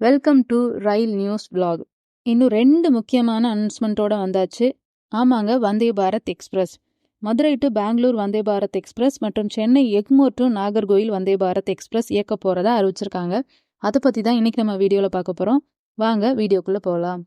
Welcome to rail news blog இன்னும் ரெண்டு முக்கியமான அனௌன்ஸ்மெண்ட்டோட வந்தாச்சு. ஆமாங்க Vande Bharat express. Madurai to Bangalore Vande Bharat express மற்றும் சென்னை எக்மோர் டு நாகர்கோயில் வந்தே பாரத் எக்ஸ்பிரஸ் இயக்க போகிறதா அறிவிச்சிருக்காங்க. அதை பற்றி தான் இன்றைக்கி நம்ம வீடியோவில் பார்க்க போகிறோம் வாங்க வீடியோக்குள்ளே போகலாம்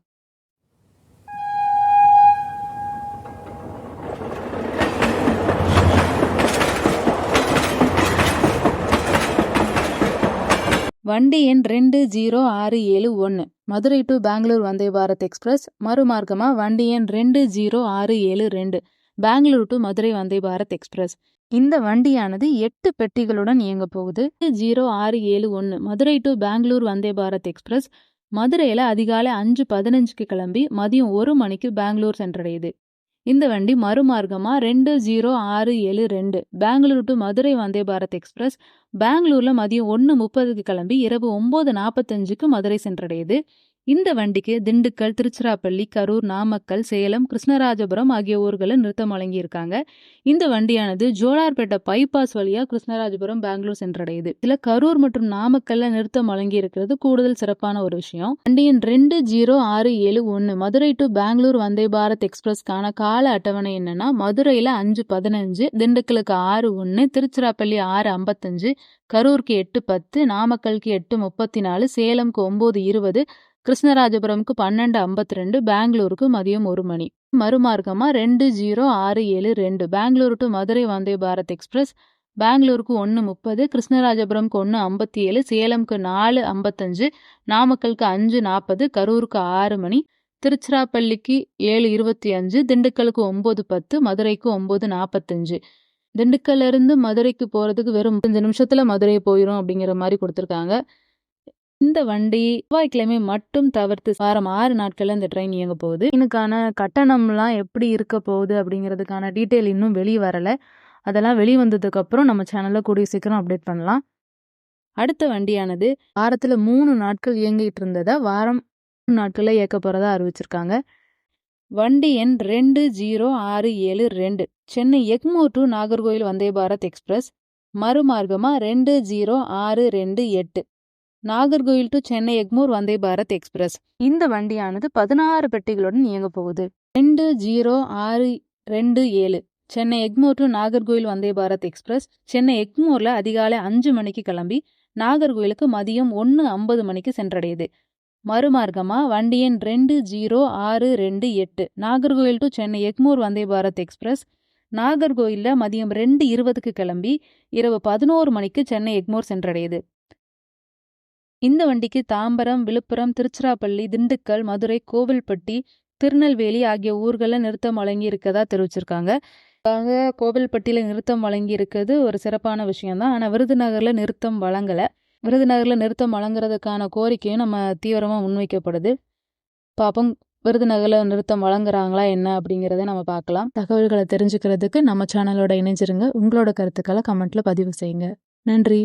வண்டி எண் ரெண்டு ஜீரோ ஆறு ஏழு ஒன்று மதுரை டு பெங்களூர் வந்தே பாரத் எக்ஸ்பிரஸ். மறுமார்க்கமாக வண்டி எண் ரெண்டு ஜீரோ ஆறு ஏழு ரெண்டு. Bangalore to Madurai Vande Bharat express. இந்த வண்டியானது எட்டு பெட்டிகளுடன் இயங்க போகுது. ஜீரோ ஆறு ஏழு ஒன்று மதுரை டு பெங்களூர் வந்தே பாரத் எக்ஸ்பிரஸ். மதுரையில் அதிகாலை அஞ்சு பதினஞ்சுக்கு கிளம்பி மதியம் ஒரு மணிக்கு பெங்களூர் சென்றடையுது. இந்த வண்டி மறுமார்க்கமாக ரெண்டு ஜீரோ ஆறு ஏழு ரெண்டு பெங்களூர் டு மதுரை வந்தே பாரத் எக்ஸ்பிரஸ். பெங்களூரில் மதியம் ஒன்று முப்பதுக்கு கிளம்பி இரவு ஒம்பது நாற்பத்தஞ்சுக்கு மதுரை சென்றடையுது. இந்த வண்டிக்கு திண்டுக்கல் திருச்சிராப்பள்ளி கரூர் நாமக்கல் சேலம் கிருஷ்ணராஜபுரம் ஆகிய ஊர்களில் நிறுத்தம் வழங்கியிருக்காங்க. இந்த வண்டியானது ஜோலார்பேட்டை பைபாஸ் வழியாக கிருஷ்ணராஜபுரம் பெங்களூர் சென்றடையுது. இதில் கரூர் மற்றும் நாமக்கல்ல நிறுத்தம் வழங்கி இருக்கிறது கூடுதல் சிறப்பான ஒரு விஷயம். வண்டியின் ரெண்டு ஜீரோ ஆறு ஏழு ஒன்று மதுரை டு பெங்களூர் வந்தே பாரத் எக்ஸ்பிரஸ்க்கான கால அட்டவணை என்னன்னா மதுரையில் அஞ்சு பதினஞ்சு திண்டுக்கலுக்கு ஆறு ஒன்று திருச்சிராப்பள்ளி ஆறு ஐம்பத்தஞ்சு கரூருக்கு எட்டு பத்து நாமக்கலுக்கு எட்டு முப்பத்தி நாலு சேலம்க்கு ஒம்பது இருபது கிருஷ்ணராஜபுரம்க்கு பன்னெண்டு ஐம்பத்தி ரெண்டு பெங்களூருக்கு மதியம் ஒரு மணி. மறுமார்க்கமாக ரெண்டு ஜீரோ ஆறு ஏழு ரெண்டு. Bengaluru to Madurai Vande Bharat express. பெங்களூருக்கு ஒன்று முப்பது கிருஷ்ணராஜபுரம்க்கு ஒன்று ஐம்பத்தி ஏழு சேலம்க்கு நாலு ஐம்பத்தஞ்சு நாமக்கலுக்கு அஞ்சு நாற்பது கரூருக்கு ஆறு மணி. திருச்சிராப்பள்ளிக்கு ஏழு இருபத்தி அஞ்சு திண்டுக்கலுக்கு ஒம்பது பத்து மதுரைக்கு ஒம்பது நாற்பத்தஞ்சு திண்டுக்கல்லேருந்து மதுரைக்கு போகிறதுக்கு வெறும் அஞ்சு நிமிஷத்தில் மதுரை போயிடும் அப்படிங்கிற மாதிரி கொடுத்துருக்காங்க. இந்த வண்டி செவ்வாய்க்கிழமை மட்டும் தவிர்த்து வாரம் ஆறு நாட்களில் இந்த ட்ரெயின் இயங்க போகுது. இதுக்கான கட்டணம்லாம் எப்படி இருக்க போகுது அப்படிங்கிறதுக்கான டீட்டெயில் இன்னும் வெளியே வரலை. அதெல்லாம் வெளி வந்ததுக்கப்புறம் நம்ம சேனலில் கூடிய சீக்கிரம் அப்டேட் பண்ணலாம். அடுத்த வண்டியானது வாரத்தில் மூணு நாட்கள் இயங்கிட்டு இருந்ததை வாரம் மூணு நாட்களில் இயக்க போகிறதா அறிவிச்சிருக்காங்க. வண்டி எண் ரெண்டு ஜீரோ ஆறு ஏழு ரெண்டு. Chennai Egmore to Nagercoil Vande Bharat express. மறுமார்க்கமாக ரெண்டு ஜீரோ ஆறு ரெண்டு எட்டு. Nagercoil to Chennai Egmore Vande Bharat express. இந்த வண்டியானது பதினாறு பெட்டிகளுடன் இயங்க போகுது. ரெண்டு ஜீரோ ஆறு ரெண்டு ஏழு. Chennai Egmore to Nagercoil Vande Bharat express. Chennai எக்மோரில் அதிகாலை அஞ்சு மணிக்கு கிளம்பி நாகர்கோயிலுக்கு மதியம் ஒன்று ஐம்பது மணிக்கு சென்றடையுது. மறுமார்க்கமாக வண்டி எண் ரெண்டு ஜீரோ ஆறு ரெண்டு எட்டு. Nagercoil to Chennai Egmore Vande Bharat express. நாகர்கோயிலில் மதியம் ரெண்டு இருபதுக்கு கிளம்பி இரவு பதினோரு மணிக்கு சென்னை எக்மோர் சென்றடையுது. இந்த வண்டிக்கு தாம்பரம் விழுப்புரம் திருச்சிராப்பள்ளி திண்டுக்கல் மதுரை கோவில்பட்டி திருநெல்வேலி ஆகிய ஊர்களில் நிறுத்தம் வழங்கி இருக்கதா தெரிவிச்சிருக்காங்க கோவில்பட்டியில் நிறுத்தம் வழங்கி இருக்கிறது ஒரு சிறப்பான விஷயம்தான். ஆனால் விருதுநகரில் நிறுத்தம் வழங்கலை. விருதுநகரில் நிறுத்தம் வழங்குறதுக்கான கோரிக்கையும் நம்ம தீவிரமாக முன்வைக்கப்படுது. பார்ப்போம் விருதுநகரில் நிறுத்தம் வழங்குறாங்களா என்ன அப்படிங்கிறத நம்ம பார்க்கலாம். தகவல்களை தெரிஞ்சுக்கிறதுக்கு நம்ம சேனலோட இணைஞ்சிருங்க. உங்களோட கருத்துக்களை கமெண்ட்டில் பதிவு செய்யுங்க. நன்றி.